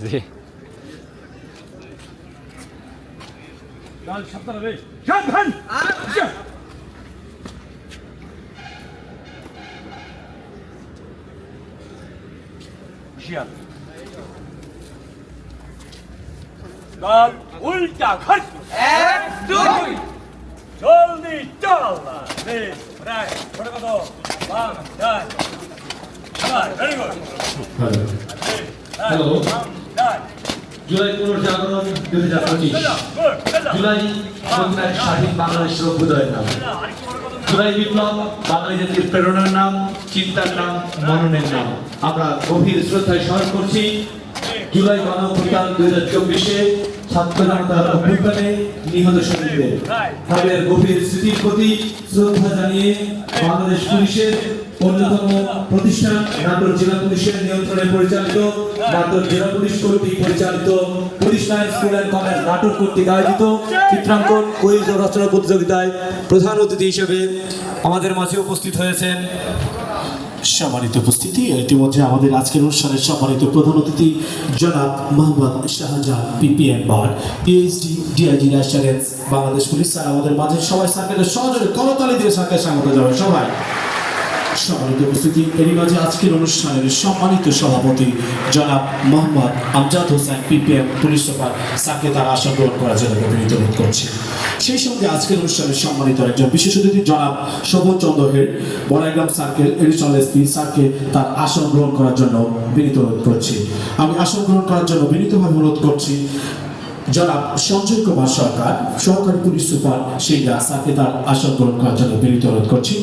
জি লাল সাবধান রে সাবধান যা। হুঁশিয়ার। লাল উল্টা খস এক দুই হ্যালো জুলাই জুলাই আমাদের স্বাধীন প্রেরণার নাম, চিন্তার নাম, মননের নাম। আমরা গভীর শ্রদ্ধায় স্মরণ করছি, জুলাই গণঅভ্যুত্থান দুই হাজার চব্বিশে ছাত্র জনতার নিহত শহীদদের। তাদের গভীর স্মৃতির প্রতি শ্রদ্ধা জানিয়ে বাংলাদেশ পুলিশের অন্যতম প্রতিষ্ঠান নাটোর জেলা পুলিশের নিয়ন্ত্রণে পরিচালিত নাটোর জেলা পুলিশ কর্তৃক পরিচালিত police line school and college Natore কর্তৃক আয়োজিত চিত্রাঙ্কন কুইজ রচনা প্রতিযোগিতায় প্রধান অতিথি হিসেবে আমাদের মাঝে উপস্থিত হয়েছেন সম্মানিত উপস্থিতি। ইতিমধ্যে আমাদের আজকের অনুষ্ঠানের সম্মানিত প্রধান অতিথি জনাব Mohammad Shahjahan, PPM bar PhD DIG national Bangladesh police sir, আমাদের মাঝে সবাই সার্কেলের সহযোগে করতালি দিয়ে সার্কেল স্বাগত যাবে সবাই। সম্মানিত উপস্থিতি এরই মাঝে আজকের অনুষ্ঠানের সম্মানিত সভাপতি জনাব Mohammad Amjad Hossain, PPM police super স্যারকে তার গ্রহণ করার জন্য অনুরোধ করছি। সেই সঙ্গে আজকের অনুষ্ঠানের সম্মানিত একজন বিশেষ অতিথি জনাব শোভন চন্দ্র হেড, বড়াইগ্রাম সার্কেল এডিশনাল এসপি তার আসন গ্রহণ করার জন্য বিনীত অনুরোধ করছি। আমি আসন গ্রহণ করার জন্য বিনীতভাবে অনুরোধ করছি জনাব সঞ্জয় কুমার সরকার, সহকারী পুলিশ সুপার সেই তার আসন গ্রহণ করার জন্য বিনীত অনুরোধ করছি।